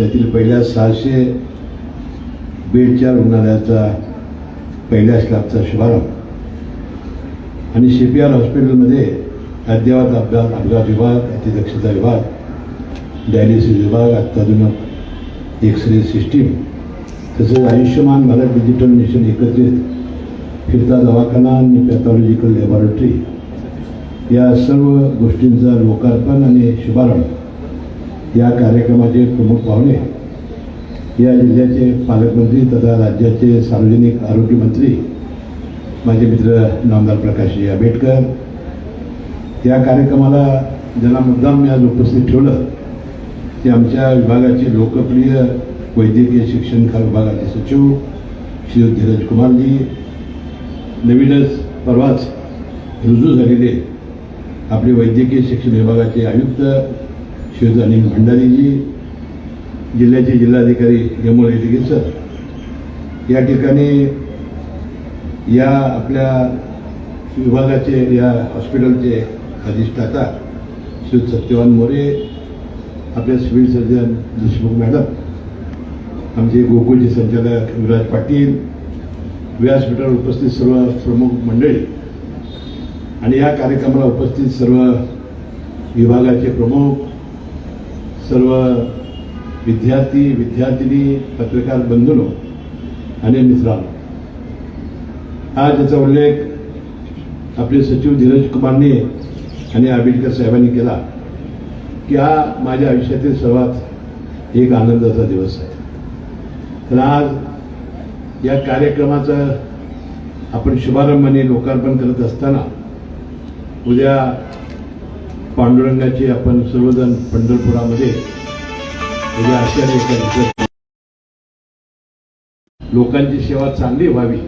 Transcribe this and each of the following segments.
त्यातील पहिल्या सहाशे बेडच्या रुग्णालयाचा पहिल्या स्लॅबचा शुभारंभ. आणि सी पी आर हॉस्पिटलमध्ये अद्ययावत अपघात अपघात विभाग अतिदक्षता विभाग डायलिसिस विभाग अत्याधुनिक एक्सरे सिस्टीम तसेच आयुष्यमान भारत डिजिटल मिशन एकत्रित फिरता दवाखाना आणि पॅथॉलॉजिकल लॅबॉरेटरी या सर्व गोष्टींचा लोकार्पण आणि शुभारंभ. या कार्यक्रमाचे प्रमुख पाहुणे या जिल्ह्याचे पालकमंत्री तथा राज्याचे सार्वजनिक आरोग्य मंत्री माझे मित्र नामदार प्रकाश आंबेडकर. या कार्यक्रमाला ज्यांना मुद्दाम मी आज उपस्थित ठेवलं ते आमच्या विभागाचे लोकप्रिय वैद्यकीय शिक्षण विभागाचे सचिव श्री धीरज कुमारजी नवीनच परवाच रुजू झालेले आपले वैद्यकीय शिक्षण विभागाचे आयुक्त श्री अनिल भंडारीजी जिल्ह्याचे जिल्हाधिकारी यमुना येडगे सर. या ठिकाणी या आपल्या विभागाचे या हॉस्पिटलचे अधिष्ठाता श्री सत्यवान मोरे आपले सिव्हिल सर्जन देशमुख मॅडम आमचे गोकुळचे संचालक विराज पाटील व्यासपीठावर उपस्थित सर्व प्रमुख मंडळी आणि या कार्यक्रमाला उपस्थित सर्व विभागाचे प्रमुख सर्व विद्यार्थी विद्यार्थिनी पत्रकार बंधूंनो आणि मित्रांनो आज याचा उल्लेख आपले सचिव धीरज कुमारने आणि आंबेडकर साहेबांनी केला की हा माझ्या आयुष्यातील सर्वात एक आनंदाचा दिवस आहे. तर आज या कार्यक्रमाचा आपण शुभारंभ आणि लोकार्पण करत असताना उद्या पांडुरंगाची आपण सर्वजण पंढरपुरामध्ये म्हणजे उद्या लोकांची सेवा चांगली व्हावी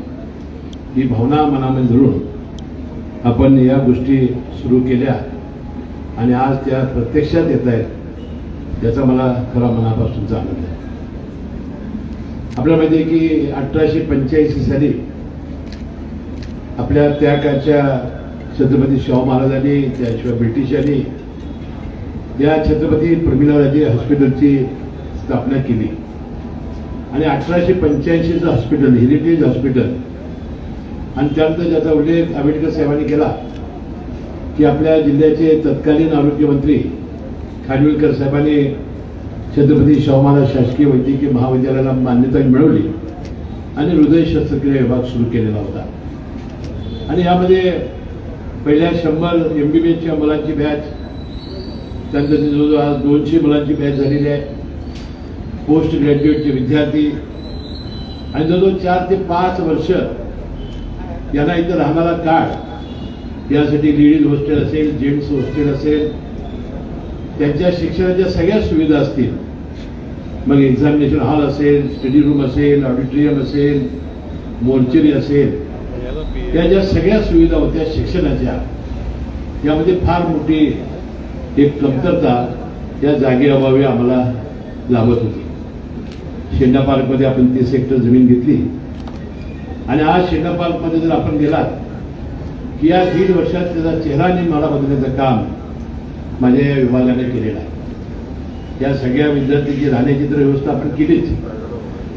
ही भावना मनामध्ये धरून आपण या गोष्टी सुरू केल्या आणि आज त्या प्रत्यक्षात येत आहेत याचा मला खरा मनापासूनचा आनंद आहे. आपल्याला माहिती आहे की अठराशे पंच्याऐंशी साली आपल्या त्या काळच्या छत्रपती शाहू महाराजांनी त्याशिवाय ब्रिटिशांनी या छत्रपती प्रमिलाराजे हॉस्पिटलची स्थापना केली. आणि अठराशे पंच्याऐंशीचं हॉस्पिटल हेरिटेज हॉस्पिटल आणि त्यानंतर ज्याचा उल्लेख आंबेडकर साहेबांनी केला की आपल्या जिल्ह्याचे तत्कालीन आरोग्यमंत्री खानविलकर साहेबांनी छत्रपती शाहू महाराज शासकीय वैद्यकीय महाविद्यालयाला मान्यता मिळवली आणि हृदय शस्त्रक्रिया विभाग सुरू केलेला होता. आणि यामध्ये पहिल्या शंभर एम बी बी एसच्या मुलांची बॅच त्यानंतर जवळजवळ आज दोनशे मुलांची बॅच झालेली आहे. पोस्ट ग्रॅज्युएटचे विद्यार्थी. आणि जवळजवळ चार ते पाच वर्ष यांना इथं राहणारा काळ यासाठी लेडीज हॉस्टेल असेल जेंट्स हॉस्टेल असेल त्यांच्या शिक्षणाच्या सगळ्या सुविधा असतील. मग एक्झामिनेशन हॉल असेल स्टडी रूम असेल ऑडिटोरियम असेल मोर्चरी असेल. या ज्या सगळ्या सुविधा होत्या शिक्षणाच्या यामध्ये फार मोठी एक कमतरता या जागेअभावी आम्हाला लाभत होती. शेंडा पार्कमध्ये आपण तीस हेक्टर जमीन घेतली. आणि आज शेंडा पार्कमध्ये जर आपण गेलात की या दीड वर्षात त्याचा चेहरा आणि माळा बदलण्याचं काम माझ्या या विभागाने केलेलं आहे. या सगळ्या विद्यार्थ्यांची राहण्याची तर व्यवस्था आपण केलीच.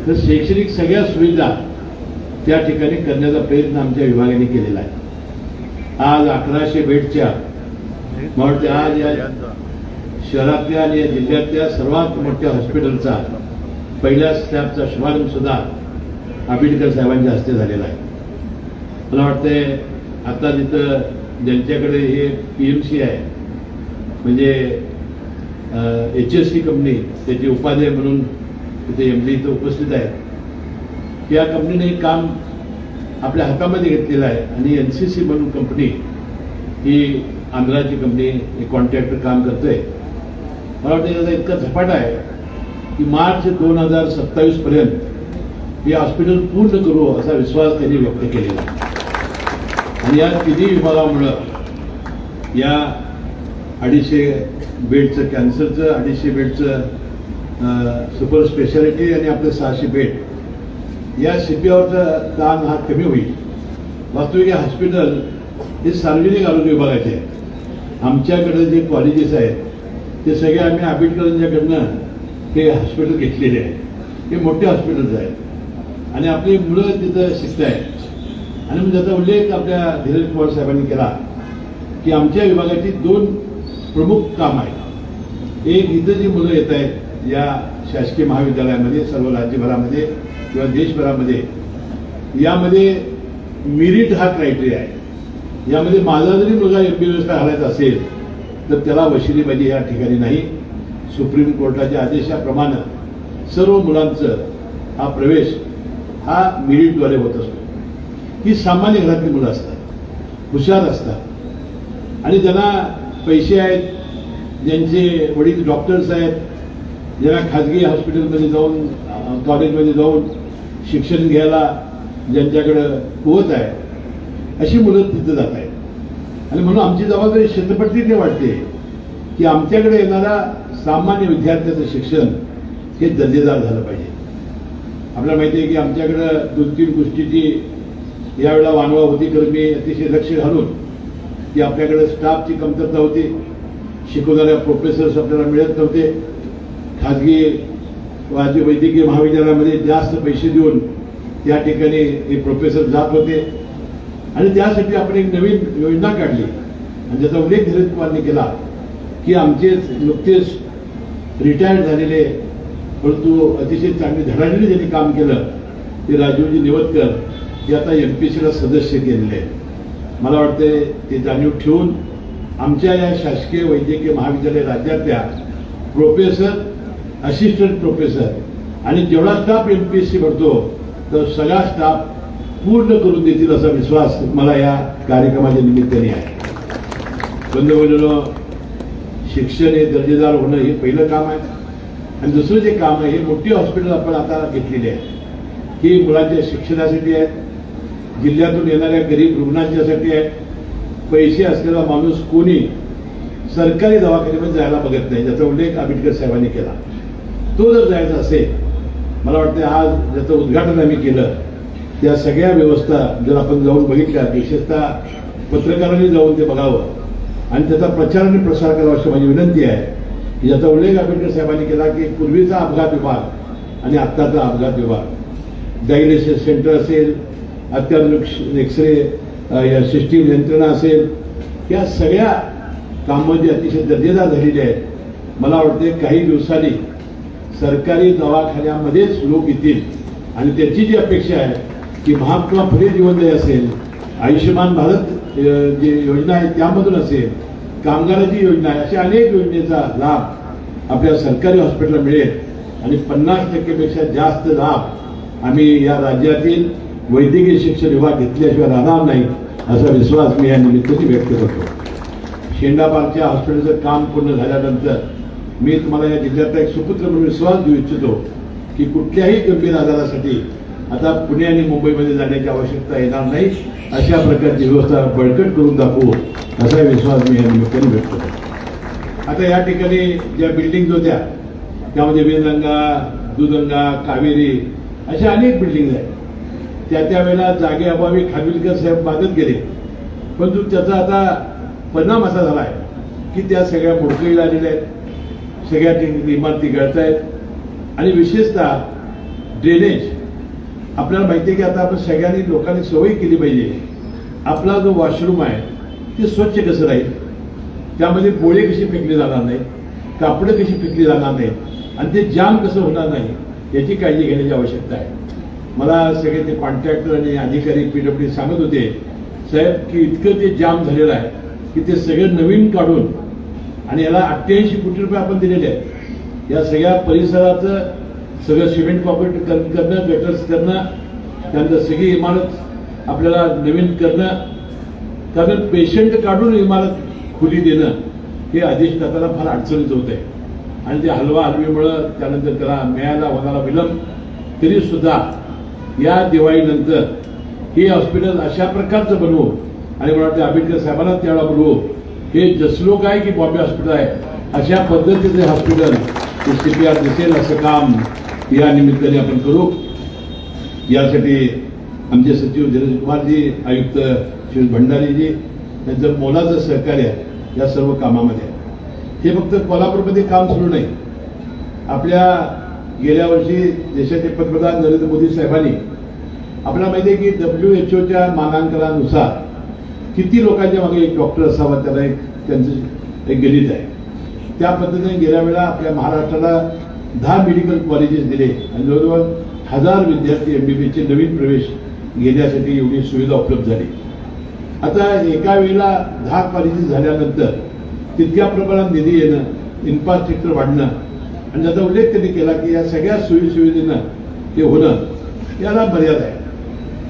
तर शैक्षणिक सगळ्या सुविधा त्या ठिकाणी करण्याचा प्रयत्न आमच्या विभागाने केलेला आहे. आज अकराशे बेडच्या मला आज या शहरातल्या आणि या जिल्ह्यातल्या सर्वात मोठ्या हॉस्पिटलचा पहिल्या स्लॅबचा शुभारंभ सुद्धा आंबेडकर साहेबांच्या हस्ते झालेला आहे. मला वाटतंय आता तिथं ज्यांच्याकडे हे पी एम सी आहे म्हणजे एच एस सी कंपनी त्याचे उपाध्याय म्हणून तिथे एम डी इथं उपस्थित आहेत या कंपनीने हे काम आपल्या हातामध्ये घेतलेलं आहे आणि एन सी सी म्हणून कंपनी ही आंध्राची कंपनी कॉन्ट्रॅक्टर काम करतोय. मला वाटतं त्याचा इतका झपाटा आहे की मार्च दोन हजार सत्तावीस पर्यंत हे हॉस्पिटल पूर्ण करू असा विश्वास त्यांनी व्यक्त केलेला आहे. आणि या तिन्ही विभागामुळं या अडीचशे बेडचं कॅन्सरचं अडीचशे बेडचं सुपर स्पेशालिटी आणि आपलं सहाशे बेड या शिपियावरचा ताण हा कमी होईल. वास्तविक हे हॉस्पिटल हे सार्वजनिक आरोग्य विभागाचे आमच्याकडे जे कॉलेजेस आहेत ते सगळे आम्ही आंबेडकरांच्याकडनं हे हॉस्पिटल घेतलेले आहे हे मोठे हॉस्पिटल्स आहेत. आणि आपली मुलं तिथं शिकत आहेत आणि म्हणजे मग त्याचा उल्लेख आपल्या धीरज पवार साहेबांनी केला की आमच्या विभागाची दोन प्रमुख काम आहेत. एक इथं जी मुलं येत आहेत या शासकीय महाविद्यालयामध्ये सर्व राज्यभरामध्ये किंवा देशभरामध्ये यामध्ये मिरिट हा क्रायटेरिया आहे. यामध्ये माझा जरी मुलगा एम बी एस घालायचा असेल तर त्याला वशिलीबाजी या ठिकाणी नाही. सुप्रीम कोर्टाच्या आदेशाप्रमाणे सर्व मुलांचं हा प्रवेश हा मिरिटद्वारे होत असतो. ही सामान्य घरातली मुलं असतात. हुशार असतात. आणि ज्यांना पैसे आहेत ज्यांचे वडील डॉक्टर्स आहेत ज्यांना खाजगी हॉस्पिटलमध्ये जाऊन कॉलेजमध्ये जाऊन शिक्षण घ्यायला ज्यांच्याकडं होत आहे अशी मुलं तिथं जात आहेत. आणि म्हणून आमची जबाबदारी क्षेत्रपट्टीने वाटते की आमच्याकडे येणारा सामान्य विद्यार्थ्याचं शिक्षण हे दर्जेदार झालं पाहिजे. आपल्याला माहिती आहे की आमच्याकडं दोन तीन गोष्टीची यावेळेला वानवा होती तर मी अतिशय लक्ष घालून की आपल्याकडे स्टाफची कमतरता होती. शिकवणाऱ्या प्रोफेसर्स आपल्याला मिळत नव्हते. खाजगी राज्य वैद्यकीय महाविद्यालयामध्ये जास्त पैसे देऊन त्या ठिकाणी हे प्रोफेसर जात होते. आणि त्यासाठी आपण एक नवीन योजना काढली. आणि ज्याचा उल्लेख धीरज कुमारनी केला की आमचे नुकतेच रिटायर्ड झालेले परंतु अतिशय चांगले धडाडीने ज्यांनी काम केलं ते राजीवजी निवतकर हे आता एम पी सीला सदस्य केलेले आहेत. मला वाटते ते जाणीव ठेवून आमच्या या शासकीय वैद्यकीय महाविद्यालय राज्यातल्या प्रोफेसर असिस्टंट प्रोफेसर आणि जेवढा staff M P S C भरतो तर सगळा स्टाफ पूर्ण करून देतील असा विश्वास मला या कार्यक्रमाच्या निमित्ताने आहे. बंधू शिक्षण हे दर्जेदार होणं हे पहिलं काम आहे. आणि दुसरं जे काम आहे हे मोठी हॉस्पिटल आपण आता घेतलेली आहे. ही मुलांच्या शिक्षणासाठी आहेत जिल्ह्यातून येणाऱ्या गरीब रुग्णांच्यासाठी आहेत पैसे असलेला माणूस कोणी सरकारी दवाखान्यामध्ये जायला बघत नाही ज्याचा उल्लेख आंबेडकर साहेबांनी केला. तो जर जायचा असेल मला वाटतं आज ज्याचं उद्घाटन आम्ही केलं त्या सगळ्या व्यवस्था जर आपण जाऊन बघितल्या विशेषतः पत्रकारांनी जाऊन ते बघावं. आणि त्याचा प्रचार आणि प्रसार करावा अशी माझी विनंती आहे. की ज्याचा उल्लेख आंबेडकर साहेबांनी केला की पूर्वीचा अपघात विभाग आणि आत्ताचा अपघात विभाग. डायलिसिस सेंटर असेल अत्याधुनिक एक्सरे सिस्टीम यंत्रणा असेल या सगळ्या कामं जी अतिशय दर्जेदार झालेली आहेत. मला वाटते काही दिवसांनी सरकारी दवाखान्यामध्येच लोक येतील. आणि त्याची जी अपेक्षा आहे की महात्मा फुले जीवनदय असेल आयुष्यमान भारत जे जी योजना आहे त्यामधून असेल कामगाराची योजना आहे अशा अनेक योजनेचा लाभ आपल्या सरकारी हॉस्पिटलला मिळेल. आणि पन्नास टक्केपेक्षा जास्त लाभ आम्ही या राज्यातील वैद्यकीय शिक्षण विभाग घेतल्याशिवाय राहणार नाही असा विश्वास मी या निमित्ताने व्यक्त करतो. शेंडापारच्या हॉस्पिटलचं काम पूर्ण झाल्यानंतर मी तुम्हाला या जिल्ह्यातला एक सुपुत्र म्हणून विश्वास देऊ इच्छितो की कुठल्याही गंभीर आजारासाठी आता पुणे आणि मुंबईमध्ये जाण्याची आवश्यकता येणार नाही. अशा प्रकारची व्यवस्था बळकट करून दाखवू असा विश्वास मी या निमित्ताने व्यक्त करतो. आता या ठिकाणी ज्या बिल्डिंग होत्या त्यामध्ये वेदगंगा दुधगंगा कावेरी अशा अनेक बिल्डिंग आहेत. त्या त्यावेळेला जागेअभावी खानविलकर साहेब बाधत गेले. परंतु त्याचा आता परिणाम असा झाला आहे की त्या सगळ्या मोडकळीला आलेल्या आहेत. सगळ्या ठिकाणी इमारती गळत आहेत आणि विशेषतः ड्रेनेज आपल्याला माहिती आहे की आता आपण सगळ्यांनी लोकांनी सवय केली पाहिजे. आपला जो वॉशरूम आहे ते स्वच्छ कसं राहील? त्यामध्ये पोळे कशी फेकली जाणार नाहीत? कापडं कशी फेकली जाणार नाहीत? आणि ते जाम कसं होणार नाही याची काळजी घेण्याची आवश्यकता आहे. मला सगळे ते कॉन्ट्रॅक्टर आणि अधिकारी पीडब्ल्यू सांगत होते साहेब की इतकं ते जाम झालेलं आहे की ते सगळं नवीन काढून आणि याला अठ्ठ्याऐंशी कोटी रुपये आपण दिलेले आहेत. या सगळ्या परिसराचं सगळं सिमेंट कॉपरेट करणं गटर्स करणं त्यानंतर सगळी इमारत आपल्याला नवीन करणं कारण पेशंट काढून इमारत खुली देणं हे अधिष्ठाताला फार अडचणीत होत आहे आणि ते हलवा हलवीमुळं त्यानंतर त्याला मिळायला होणारा विलंब. तरी सुद्धा या दिवाळीनंतर हे हॉस्पिटल अशा प्रकारचं बनवू. आणि मला वाटतं आंबेडकर साहेबांना त्यावेळेला बोलवू. हे जसलोक आहे की बॉम्बे हॉस्पिटल आहे अशा पद्धतीचे हॉस्पिटल सी दिसेल असं काम या निमित्ताने आपण करू. यासाठी आमचे सचिव धीरज कुमारजी आयुक्त शिव भंडारीजी यांचं मोलाचं सहकार्य या सर्व कामामध्ये. हे फक्त कोल्हापूरमध्ये काम सुरू नाही. आपल्या गेल्या वर्षी देशाचे पंतप्रधान नरेंद्र मोदी साहेबांनी आपल्याला माहिती आहे की डब्ल्यू एच ओच्या मानांकनानुसार किती लोकांच्या मागे एक डॉक्टर असावा त्याला एक त्यांचं एक गणित आहे. त्या पद्धतीने गेल्या वेळा आपल्या महाराष्ट्राला दहा मेडिकल कॉलेजेस दिले आणि जवळजवळ हजार विद्यार्थी एमबीबीचे नवीन प्रवेश घेण्यासाठी एवढी सुविधा उपलब्ध झाली. आता एका वेळेला दहा कॉलेजेस झाल्यानंतर तितक्या प्रमाणात निधी येणं इन्फ्रास्ट्रक्चर वाढणं आणि ज्याचा उल्लेख त्यांनी केला की या सगळ्या सोयीसुविधेनं ते होणं याला मर्यादा आहे.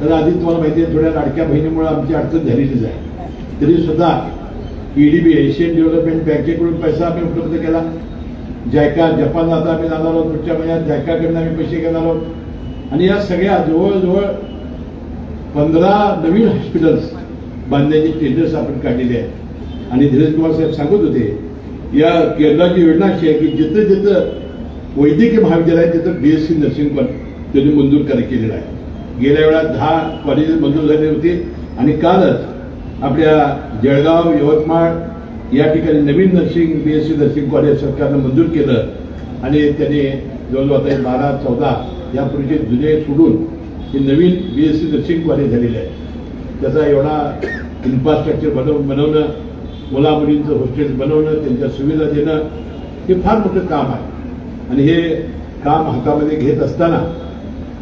तर आधी तुम्हाला माहिती आहे थोड्या लाडक्या बहिणीमुळे आमची अडचण झालेलीच आहे. तरी सुद्धा ईडीबी एशियन डेव्हलपमेंट बँकेकडून पैसा आम्ही उपलब्ध केला. जायका जपानला आता आम्ही जाणार आहोत पुढच्या महिन्यात जायकाकडनं आम्ही पैसे घेणार आहोत. आणि या सगळ्या जवळजवळ पंधरा नवीन हॉस्पिटल्स बांधण्याची टेंडर्स आपण काढलेले आहेत. आणि धीरज कुमार साहेब सांगत होते या केंद्राची योजना अशी आहे की जिथं जिथं वैद्यकीय महाविद्यालय आहे तिथं बीएससी नर्सिंग पण त्यांनी मंजूर कर केलेलं आहे. गेल्या वेळा दहा कॉलेजेस मंजूर झाले होते. आणि कालच आपल्या जळगाव यवतमाळ या ठिकाणी नवीन nursing B S nursing college सरकारनं मंजूर केलं. आणि त्यांनी जवळजवळ आता हे बारा चौदा यापूर्वीचे जुने सोडून हे नवीन बी एस नर्सिंग कॉलेज झालेलं आहे. त्याचा एवढा इन्फ्रास्ट्रक्चर बनव बनवणं मुला मुलींचं हॉस्टेल बनवणं त्यांच्या सुविधा देणं हे फार मोठं काम आहे. आणि हे काम हातामध्ये घेत असताना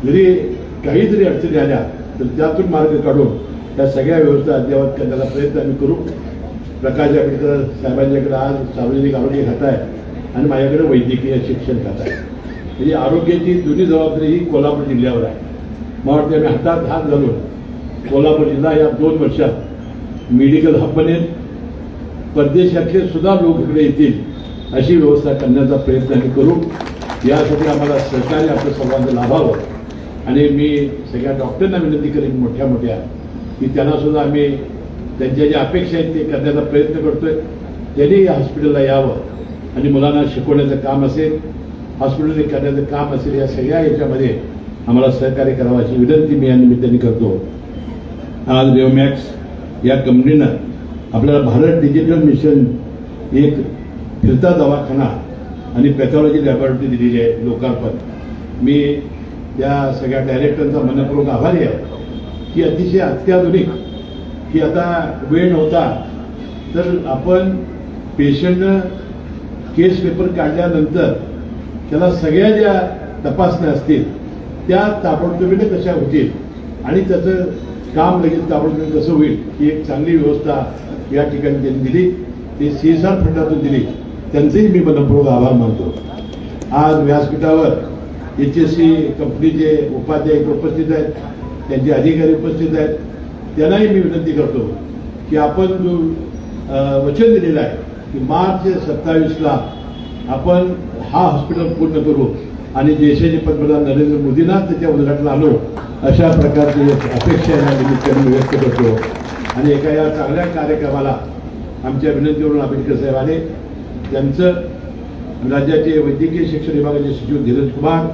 जरी काही जरी अडचणी आल्या तर त्यातून मार्ग काढून त्या सगळ्या व्यवस्था अद्ययावत करण्याचा प्रयत्न आम्ही करू. प्रकाश आंबेडकर साहेबांच्याकडे आज सार्वजनिक आरोग्य खातं आहे आणि माझ्याकडे वैद्यकीय शिक्षण खातं आहे. म्हणजे आरोग्याची दोन्ही जबाबदारी ही कोल्हापूर जिल्ह्यावर आहे. मला वाटतं आम्ही हातात हात घालून कोल्हापूर जिल्हा या दोन वर्षात मेडिकल हब बनेल. परदेशातले सुद्धा लोक इकडे येतील अशी व्यवस्था करण्याचा प्रयत्न आम्ही करू. यासाठी आम्हाला सहकार्य आपलं सर्वांचं लाभावं. आणि मी सगळ्या डॉक्टरना विनंती करेन मोठ्या मोठ्या की त्यांना सुद्धा आम्ही त्यांच्या ज्या अपेक्षा आहेत ते करण्याचा प्रयत्न करतोय. त्यांनी या हॉस्पिटलला यावं आणि मुलांना शिकवण्याचं काम असेल हॉस्पिटल करण्याचं काम असेल या सगळ्या याच्यामध्ये आम्हाला सहकार्य करावं अशी विनंती मी या निमित्ताने करतो. आज रेवमॅक्स या कंपनीनं आपल्याला भारत डिजिटल मिशन एक फिरता दवाखाना आणि पॅथॉलॉजी लॅबोरेटरी दिलेली आहे लोकार्पण. मी त्या सगळ्या डायरेक्टरचा मनपूर्वक आभारी आहे. की अतिशय अत्याधुनिक की आता वेळ नव्हता तर आपण पेशंटनं केस पेपर काढल्यानंतर त्याला सगळ्या ज्या तपासण्या असतील त्या ताबडतोबीने कशा होतील आणि त्याचं काम लगेच ताबडतोबी कसं होईल ही एक चांगली व्यवस्था या ठिकाणी त्यांनी दिली. ती सी एस आर फंडातून दिली. त्यांचेही मी मनपूर्वक आभार मानतो. आज व्यासपीठावर एच एस सी कंपनीचे उपाध्याय उपस्थित आहेत त्यांचे अधिकारी उपस्थित आहेत त्यांनाही मी विनंती करतो की आपण जो वचन दिलेलं आहे की मार्च सत्तावीसला आपण हा हॉस्पिटल पूर्ण करू आणि देशाचे पंतप्रधान नरेंद्र मोदींना त्याच्या उद्घाटनाला आणू अशा प्रकारची अपेक्षा या निमित्ताने मी व्यक्त करतो. आणि एका या चांगल्या कार्यक्रमाला आमच्या विनंतीवरून आंबेडकर साहेब आले. त्यांचं राज्याचे वैद्यकीय शिक्षण विभागाचे सचिव धीरज कुमार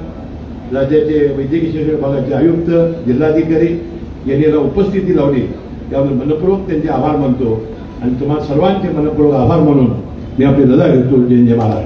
राज्याचे वैद्यकीय शिक्षण विभागाचे आयुक्त जिल्हाधिकारी यांनी याला उपस्थिती लावली. त्यामुळे मनपूर्वक त्यांचे आभार मानतो. आणि तुम्हाला सर्वांचे मनपूर्वक आभार मानून मी आपली रजा घेतो. जय जय महाराज